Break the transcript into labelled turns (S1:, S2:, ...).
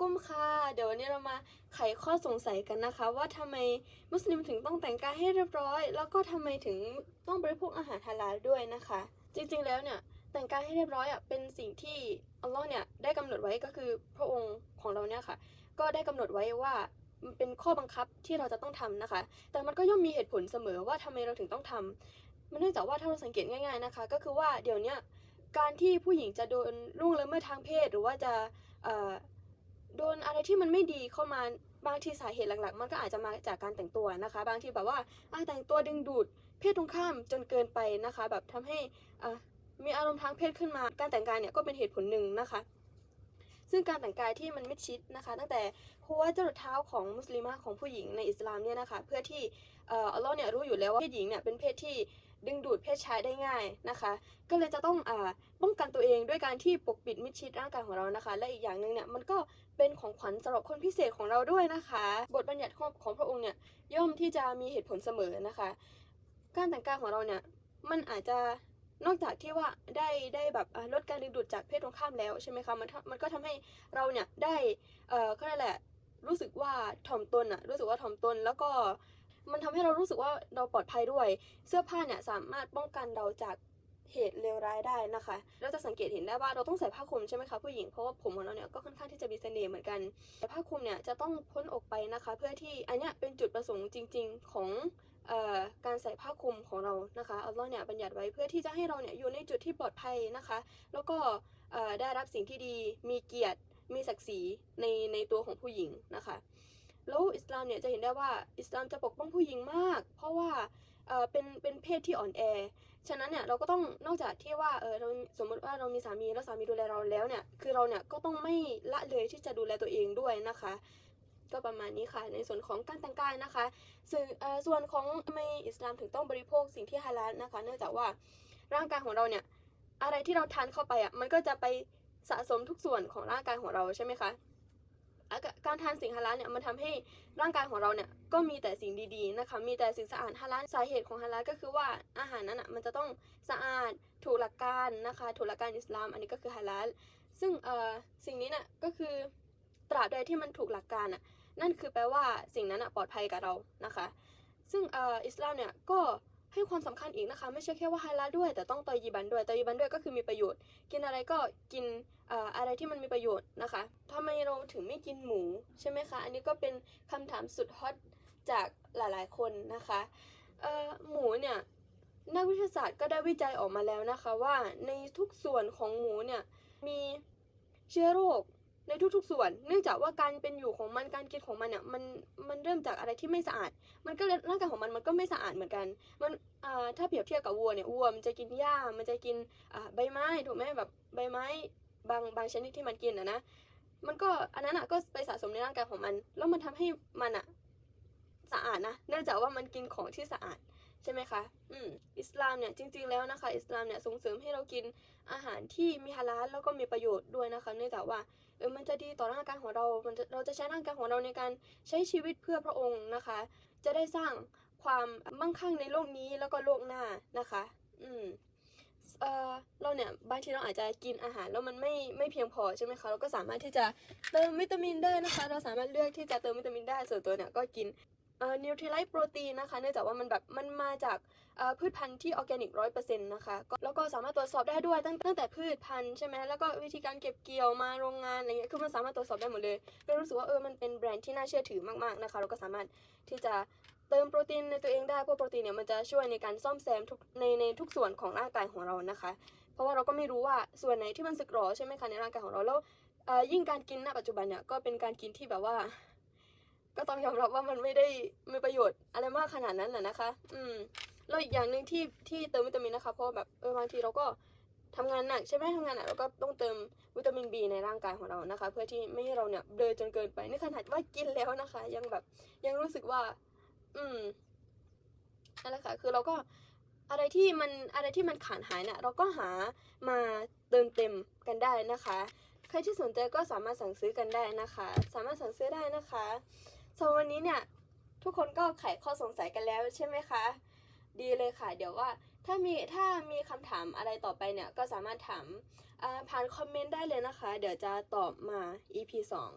S1: กุ้มค่ะ เดี๋ยววันนี้เรามาไขข้อสงสัยกันนะคะ ว่าทำไมมุสลิมถึงต้องแต่งกายให้เรียบร้อย แล้วก็ทำไมถึงต้องบริโภคอาหารฮาลาลด้วยนะคะ จริงๆแล้วเนี่ยแต่งกายให้เรียบร้อยอะเป็นสิ่งที่อัลลอฮ์เนี่ยได้กำหนดไว้ก็คือพระองค์ของเราเนี่ยค่ะ ก็ได้กำหนดไว้ว่ามันเป็นข้อบังคับที่เราจะต้องทำนะคะ แต่มันก็ย่อมมีเหตุผลเสมอว่าทำไมเราถึงต้องทำมันเนื่องจากว่าถ้าเราสังเกตง่าย ๆนะคะ ก็คือว่าเดี๋ยวนี้การที่ผู้หญิงจะโดนล่วงละเมิดทางเพศ หรือว่าจะ โดนอะไรที่มันไม่ดีเข้ามาบางทีสาเหตุหลักๆ มันก็อาจจะมาจากการแต่งตัวนะคะ บางทีแบบว่าอะแต่งตัวดึงดูดเพศตรงข้ามจนเกินไปนะคะ แบบทำให้มีอารมณ์ทางเพศขึ้นมา การแต่งกายเนี่ยก็เป็นเหตุผลหนึ่งนะคะ ซึ่งการแต่งกายที่มันมิดชิดนะคะ ตั้งแต่หัวจรดเท้าของมุสลิมะของผู้หญิงในอิสลามเนี่ยนะคะ เพื่อที่อัลลอฮ์เนี่ยรู้อยู่แล้วว่าเพศหญิงเนี่ยเป็นเพศที่ดึงดูดเพศชายได้ง่ายนะคะ ก็เลยจะต้องอ่าป้องกันตัวเองด้วยการที่ปกปิดมิดชิดร่างกายของเรานะคะ และอีกอย่างหนึ่งเนี่ยมันก็เป็นของขวัญสำหรับคนพิเศษของเราด้วยนะคะ บทบัญญัติของของพระองค์เนี่ยย่อมที่จะมีเหตุผลเสมอนะคะ การแต่งกายของเราเนี่ยมันอาจจะ นอกจากที่ว่าได้ได้แบบลดการดึงดูดจากเพศตรงข้ามแล้วใช่ไหมคะมันมันก็ทำให้เราเนี่ยได้เอ่อก็นั่นแหละรู้สึกว่าถ่อมตนอะรู้สึกว่าถ่อมตนแล้วก็มันทำให้เรารู้สึกว่าเราปลอดภัยด้วย เสื้อผ้าเนี่ยสามารถป้องกันเราจากเหตุเลวร้ายได้นะคะ เราจะสังเกตเห็นได้ว่าเราต้องใส่ผ้าคลุมใช่ไหมคะผู้หญิง เพราะว่าผมของเราเนี่ยก็ค่อนข้างที่จะมีเสน่ห์เหมือนกันแต่ผ้าคลุมเนี่ยจะต้องพ้นอกไปนะคะ เพื่อที่อันเนี้ยเป็นจุดประสงค์จริง ๆ ของ การใส่ผ้าคลุมของเรานะคะอัลลอฮ์เนี่ยบัญญัติไว้เพื่อที่จะให้เราเนี่ยอยู่ในจุดที่ปลอดภัยนะคะ แล้วก็ได้รับสิ่งที่ดีมีเกียรติมีศักดิ์ศรีในในตัวของผู้หญิงนะคะแล้วอิสลามเนี่ยจะเห็นได้ว่าอิสลามจะปกป้องผู้หญิงมาก เพราะว่าเอ่อเป็นเป็นเพศที่อ่อนแอ ฉะนั้นเนี่ยเราก็ต้องนอกจากที่ว่าเออเราสมมติว่าเรามีสามีแล้วสามีดูแลเราแล้วเนี่ยคือเราเนี่ยก็ต้องไม่ละเลยที่จะดูแลตัวเองด้วยนะคะ ก็ประมาณนี้ค่ะ ในส่วนของการแต่งกายนะคะส่วนเอ่อส่วนของไมอิสลามถึงต้องบริโภคสิ่งที่ฮาลาลนะคะ เนื่องจากว่าร่างกายของเราเนี่ยอะไรที่เราทานเข้าไปอะมันก็จะไปสะสมทุกส่วนของร่างกายของเราใช่ไหมคะการทานสิ่งฮาลาลเนี่ยมันทำให้ร่างกายของเราเนี่ยก็มีแต่สิ่งดีๆนะคะมีแต่สิ่งสะอาดฮาลาลสาเหตุของฮาลาลก็คือว่าอาหารนั้นอะมันจะต้องสะอาดถูกหลักการนะคะถูกหลักการอิสลาม อันนี้ก็คือฮาลาลซึ่งเอ่อสิ่งนี้น่ะก็คือตราบใดที่มันถูกหลักการอะ นั่นคือแปลว่าสิ่งนั้นอะปลอดภัยกับเรานะคะ ซึ่งอ,อิสลามเนี่ยก็ให้ความสำคัญอีกนะคะ ไม่ใช่แค่ว่าฮาลาลด้วย แต่ต้องตอยีบันด้วยตอยีบันด้วยก็คือมีประโยชน์ กินอะไรก็กินออะไรที่มันมีประโยชน์นะคะทำไมเราถึงไม่กินหมูใช่ไหมคะ อันนี้ก็เป็นคำถามสุดฮอตจากหลายๆคนนะคะหมูเนี่ยนักวิทยาศาสตร์ก็ได้วิจัยออกมาแล้วนะคะว่าในทุกส่วนของหมูเนี่ยมีเชื้อโรค ในทุกๆส่วน เนื่องจากว่าการเป็นอยู่ของมันการกินของมันเนี่ยมันมันเริ่มจากอะไรที่ไม่สะอาด มันก็ร่างกายของมันมันก็ไม่สะอาดเหมือนกัน มันถ้าเปรียบเทียบกับวัวเนี่ยวัวมันจะกินหญ้ามันจะกินใบไม้ถูกไหมแบบใบไม้บางบางชนิดที่มันกินอะนะมันก็อันนั้นอะก็ไปสะสมในร่างกายของมัน แล้วมันทำให้มันอะสะอาดนะ เนื่องจากว่ามันกินของที่สะอาด ใช่ไหมคะ อืม อิสลามเนี่ยจริงๆแล้วนะคะ อิสลามเนี่ยส่งเสริมให้เรากินอาหารที่มีฮาลาลแล้วก็มีประโยชน์ด้วยนะคะ เนื่องจากว่าเออมันจะดีต่อร่างกายของเรา มันจะเราจะใช้ร่างกายของเราในการใช้ชีวิตเพื่อพระองค์นะคะ จะได้สร้างความมั่งคั่งในโลกนี้แล้วก็โลกหน้านะคะ อืมเออเราเนี่ยบางทีเราอาจจะกินอาหารแล้วมันไม่ไม่เพียงพอใช่ไหมคะเราก็สามารถที่จะเติมวิตามินได้นะคะ เราสามารถเลือกที่จะเติมวิตามินได้ส่วนตัวเนี่ยก็กิน นิวทริไลท์โปรตีนนะคะ เนื่องจากว่ามันแบบมันมาจากพืชพันธุ์ที่ออร์แกนิกร้อยเปอร์เซ็นต์นะคะแล้วก็สามารถตรวจสอบได้ด้วยตั้งตั้งแต่พืชพันธุ์ใช่ไหมแล้วก็วิธีการเก็บเกี่ยวมาโรงงานอะไรเงี้ยคือมันสามารถตรวจสอบได้หมดเลยก็รู้สึกว่าเออมันเป็นแบรนด์ที่น่าเชื่อถือมากๆนะคะเราก็สามารถที่จะเติมโปรตีนในตัวเองได้เพราะโปรตีนเนี่ยมันจะช่วยในการซ่อมแซมทุกในในทุกส่วนของร่างกายของเรานะคะ เพราะว่าเราก็ไม่รู้ว่าส่วนไหนที่มันสึกหรอใช่ไหมคะในร่างกายของเราแล้วยิ่งการกินณปัจจุบันเนี่ยก็เป็นการกินที่แบบว่า ก็ต้องยอมรับว่ามันไม่ได้มีประโยชน์อะไรมากขนาดนั้นน่ะนะคะ อืมแล้วอีกอย่างหนึ่งที่ที่เติมวิตามินนะคะ เพราะแบบเออบางทีเราก็ทำงานหนักใช่ไหมทำงานหนักเราก็ต้องเติมวิตามินบีในร่างกายของเรานะคะ เพื่อที่ไม่ให้เราเนี่ยเบลอจนเกินไปนี่ขนาดว่ากินแล้วนะคะ ยังแบบยังรู้สึกว่า อืมนั่นแหละค่ะคือเราก็อะไรที่มันอะไรที่มันขาดหายเนี่ยเราก็หามาเติมเต็มกันได้นะคะ ใครที่สนใจก็สามารถสั่งซื้อกันได้นะคะ สามารถสั่งซื้อได้นะคะ สำหรับวันนี้เนี่ยทุกคนก็ไขข้อสงสัยกันแล้วใช่ไหมคะ ดีเลยค่ะ เดี๋ยวว่าถ้ามีถ้ามีคำถามอะไรต่อไปเนี่ยก็สามารถถามผ่านคอมเมนต์ได้เลยนะคะ เดี๋ยวจะตอบมา EP 2